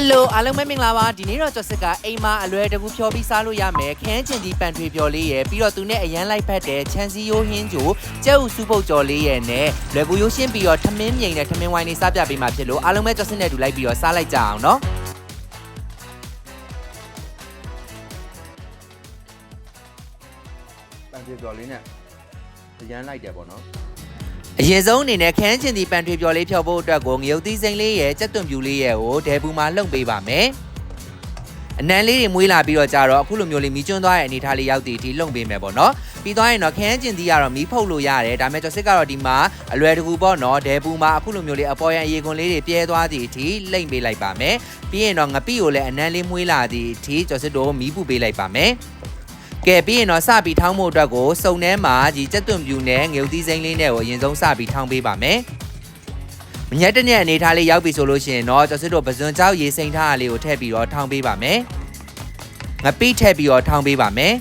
ယ်လိုအားလုံးပဲမင်္ဂလာပါဒီနေ့တော့ကျော်စစ်ကအိမ်မှာအလွယ်တကူဖြောပြီးစားလို့ရမယ်ခန်းချင်ဒီပန်ထွေဖြော်လေးရယ်ပြီးတော့သူနဲ့အရန်လိုက်ဖက်တဲ့ချန်စီယိုဟင်းဂျိုကျဲဥစုပုတ်ကြော်လေးရယ်နဲ့လွယ်ကူရိုးရှင်းပြီးတော့ထမင်းမြိန်နဲ့ထမင်းဝိုင်းလေးစားပြပေးမှာဖြစ်လို့အားလုံးပဲကျော်စစ်နဲ့အတူလိုက်ပြီးတော့စားလိုက်ကြအောင်နော်ပန်ပြေကျော်လေးနဲ့အရန်လိုက်တယ်ပေါ့နော် အရင်ဆုံးအနေနဲ့ခန်းချင်ဒီပန်ထွေဖြော်လေးဖြော်ဖို့အတွက်ကိုငရုတ်သီးစိမ့်လေးရယ်ကြက်သွန်ပြူလေးရယ်ကိုဒဲပူမှာလှုပ်ပေးပါမယ်အနံလေးတွေမွေးလာပြီးတော့ကြတော့အခုလိုမျိုးလေးမီးကျွန်းသွားရဲ့အနေထားလေးရောက်တည်ဒီလှုပ်ပေးမယ်ပေါ့နော်ပြီးသွားရင်တော့ခန်းကျင်သီးကတော့မီးဖုတ်လို့ရတယ်ဒါပေမဲ့ကျော်စစ်ကတော့ဒီမှာအလွယ်တကူပေါ့နော်ဒဲပူမှာအခုလိုမျိုးလေးအပေါ်ရန်အရေခွန်လေးတွေပြဲသွားသည့်အထိလိမ့်ပေးလိုက်ပါမယ်ပြီးရင်တော့ငပိကိုလည်းအနံလေးမွေးလာသည့်အထိကျော်စစ်တို့မီးပူပေးလိုက်ပါမယ် ကဲပြီးရင်တော့စပြီးထောင်းဖို့အတွက်ကိုစုံထဲမှာဒီကြက်သွန်ပြူနဲ့ငရုတ်သီးစိမ့်လေးနဲ့ကိုအရင်ဆုံးစပြီးထောင်းပေးပါမယ်မညက်တဲ့နဲ့အနေထားလေးရောက်ပြီဆိုလို့ရှိရင်တော့ကျော်စစ်တို့ပဇွန်ကြောက်ရေစိမ့်ထားတာလေးကိုထည့်ပြီးတော့ထောင်းပေးပါမယ်ငပိထည့်ပြီးတော့ထောင်းပေးပါမယ်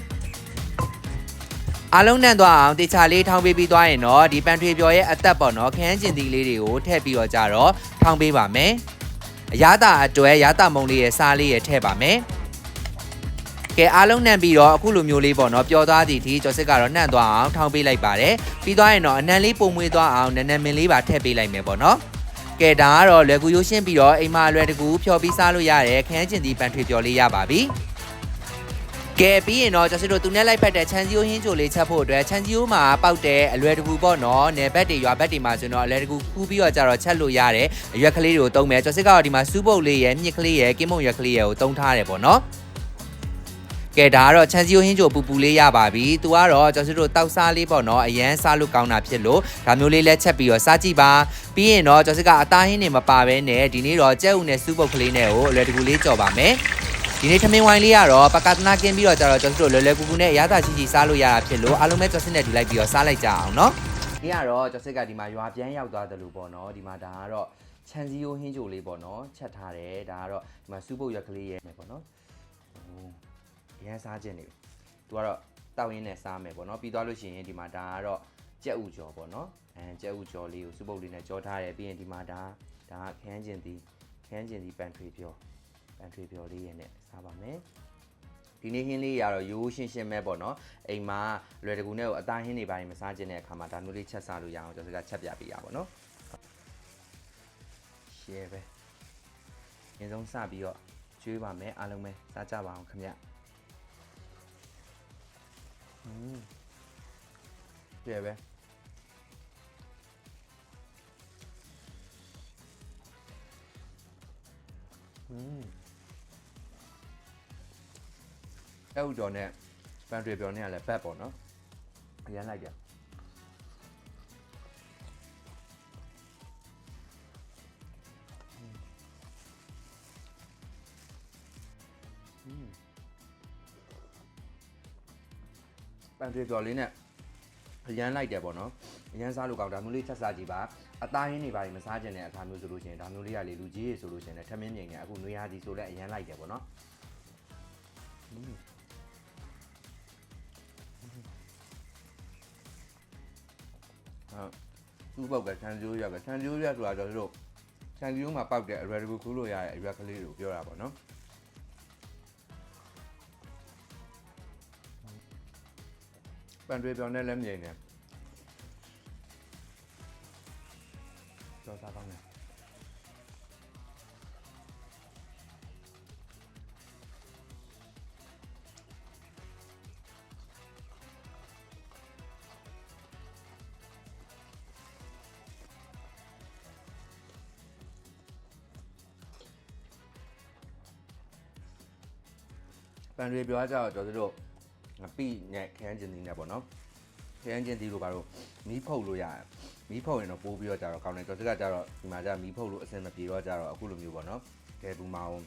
အားလုံးနဲ့သွားအောင်တေချာလေးထောင်းပေးပြီးသွားရင်တော့ဒီပန်ထွေပြော်ရဲ့အသက်ပေါ့နော်ခန်းကျင်သီးလေးတွေကိုထည့်ပြီးတော့ကြတော့ထောင်းပေးပါမယ်အရသာအတွဲရသာမုံလေးရဲ့စားလေးရဲ့ထည့်ပါမယ် ကဲအားလုံးနှံပြီးတော့အခုလိုမျိုးလေးပေါ့နော်ပျော်သွားသည့်အထိကျော်စစ်ကတော့နှံ့သွားအောင်ထောင်းပေးလိုက်ပါတယ်ပြီးသွားရင်တော့အနံလေးပုံမွေးသွားအောင်နည်းနည်းမင်းလေးပါထည့်ပေးလိုက်မယ်ပေါ့နော်ကဲဒါကတော့လွယ်ကူရိုးရှင်းပြီးတော့အိမ်မှာလွယ်တကူဖြော်ပြီးစားလို့ရတယ်ခန်းကျင်သီးပန်ထွေပြော်လေးရပါပြီကဲပြီးရင်တော့ကျွန်တော်တို့သူနဲ့လိုက်ဖက်တဲ့ချန်စီယိုဟင်းချိုလေးချက်ဖို့အတွက်ချန်စီယိုမှာပေါက်တဲ့အလွယ်တကူပေါ့နော်နယ်ဘက်တွေရွာဘက်တွေမှာဆိုတော့အလွယ်တကူခူးပြီးတော့ကြတော့ချက်လို့ရတယ်အရွက်ကလေးတွေကိုတုံးမယ်ကျွန်တော်စစ်ကတော့ဒီမှာစူးပုတ်လေးရယ်မြစ်ကလေးရယ်ကင်းမုံရွက်ကလေးရယ်ကိုတုံးထားတယ်ပေါ့နော် ကဲဒါကတော့ချန်စီယိုဟင်းချိုပူပူလေးရပါပြီ။သူကတော့ကျွန်တော်တို့တောက်စားလေးပေါ့နော်အရန်စားလို့ကောင်းတာဖြစ်လို့ဒါမျိုးလေးလက်ချက်ပြီးတော့စားကြည့်ပါ။ပြီးရင်တော့ကျွန်တော်စစ်ကအသားဟင်းတွေမပါဘဲနဲ့ဒီနေ့တော့ကြက်ဥနဲ့စူးပုတ်ကလေးနဲ့ကိုအလွယ်တကူလေးကြော်ပါမယ်။ဒီနေ့ထမင်းဝိုင်းလေးကတော့ပကာတနာကင်းပြီးတော့ကြတော့ကျွန်တော်တို့လွယ်လွယ်ကူကူနဲ့ရတာချီချီစားလို့ရတာဖြစ်လို့အားလုံးပဲကျော်စစ်နဲ့တူလိုက်ပြီးတော့စားလိုက်ကြအောင်နော်ဒီကတော့ကျော်စစ်ကဒီမှာရွာပြန်ရောက်သွားတယ်လို့ပေါ့နော်ဒီမှာဒါကတော့ချန်စီယိုဟင်းကြိုလေးပေါ့နော်ချက်ထားတယ်ဒါကတော့ဒီမှာစူပုတ်ရွက်ကလေးရဲ့မယ်ပေါ့နော်ဟို ရမ်းစားခြင်းနေပြီသူကတော့တောက်ရင်းနဲ့စားမယ်ပေါ့နော်ပြီးသွားလို့ရှိရင်ဒီမှာဒါကတော့ကြက်ဥကြော်ပေါ့နော်အဲကြက်ဥကြော်လေးကိုစူပုတ်လေးနဲ့ကြောထားတယ်ပြီးရင်ဒီမှာဒါဒါကခန်းကျင်သည်ခန်းကျင်သည်ပန်ထွေပြောပန်ထွေပြော်လေးရနဲ့စားပါမယ်ဒီနေ့ဟင်းလေးရတော့ရိုးရှင်းရှင်းပဲပေါ့နော်အိမ်မှာလွယ်တကူနဲ့ကိုအသားဟင်းတွေပိုင်းမစားခြင်းတဲ့အခါမှာဒါမျိုးလေးချက်စားလို့ရအောင်ကျွန်တော်ကချက်ပြပေးရပါတော့ရှယ်ပဲအရင်ဆုံးစပြီးတော့ကျွေးပါမယ်အားလုံးပဲစားကြပါအောင်ခင်ဗျ ရှယ်ပဲอืมအဲ့ဥကျော်နဲ့ပန်တွေပြောနဲ့ကလည်းဘက်ပေါ့နော်အရန်လိုက်ကြပန်တွေပြောလေးနဲ့ အရန်လိုက်တယ်ပေါ့နော်အရန်စားလို့ကောင်းဒါမျိုးလေးချက်စားကြည့်ပါအသားရင်းတွေပါမစားကြတဲ့အခါမျိုးဆိုလို့ရှိရင်ဒါမျိုးလေးကလေလူကြီးရေဆိုလို့ရှိရင်လည်းထမင်းမြိန်နဲ့အခုနွေရာသီဆိုလည်းအရန်လိုက်တယ်ပေါ့နော်ဟုတ်သူ့ပေါက်ကဆန်ကျိုးရက်ကဆန်ကျိုးရက်ဆိုတာကျွန်တော်တို့ဆန်ကျိုးမှာပေါက်တဲ့အရွယ်တကူခူးလို့ရတဲ့အရွက်ကလေးကိုပြောတာပေါ့နော် ပန်တွေပြောင်းနဲ့လည်းမြိန်နေတော့စားကောင်းတယ်ပန်တွေပြောကြတော့ကျွန်တော်တို့င ပိနဲ့ခရမ်းကျင်သီးနဲ့ပေါ့နော်ခရမ်းကျင်သီးလိုပါတော့မီးဖုတ်လို့ရတယ်မီးဖုတ်ရင်တော့ပိုးပြီးတော့ကြတော့ကောင်းတယ်ကျွန်တော်ကကြတော့ဒီမှာကြမီးဖုတ်လို့အဆင်မပြေတော့ကြတော့အခုလိုမျိုးပေါ့နော်ကဲဘူးမအောင်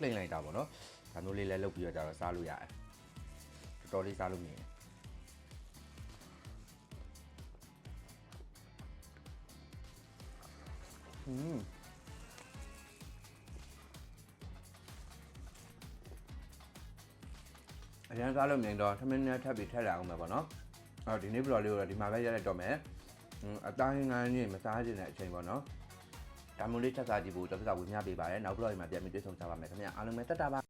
နှိမ့်လိုက်တာပေါ့နော်ဒါမျိုးလေးလဲလုပ်ပြီးတော့ကြတော့စားလို့ရတယ်တော်တော်လေးစားလို့မြင်တယ်อืม ရန်စားလို့မြင်တော့ထမင်းနဲ့ထပ်ပြီးထက်လာအောင်မယ်ပေါ့နော်အော်ဒီနေ့ဘလော်လေးကိုတော့ဒီမှာပဲရက်လိုက်တော့မယ်ဟွန်းအသားဟင်းငန်းကြီးမစားခြင်းတဲ့အချိန်ပေါ့နော်ဒါမျိုးလေးထပ်စားကြည့်ဖို့ကျွန်တော်ကဝင်များပေးပါတယ်နောက်ဘလော့ဒီမှာပြန်ပြီးတွေ့ဆုံကြပါမယ်ခင်ဗျာအားလုံးပဲတက်တာပါ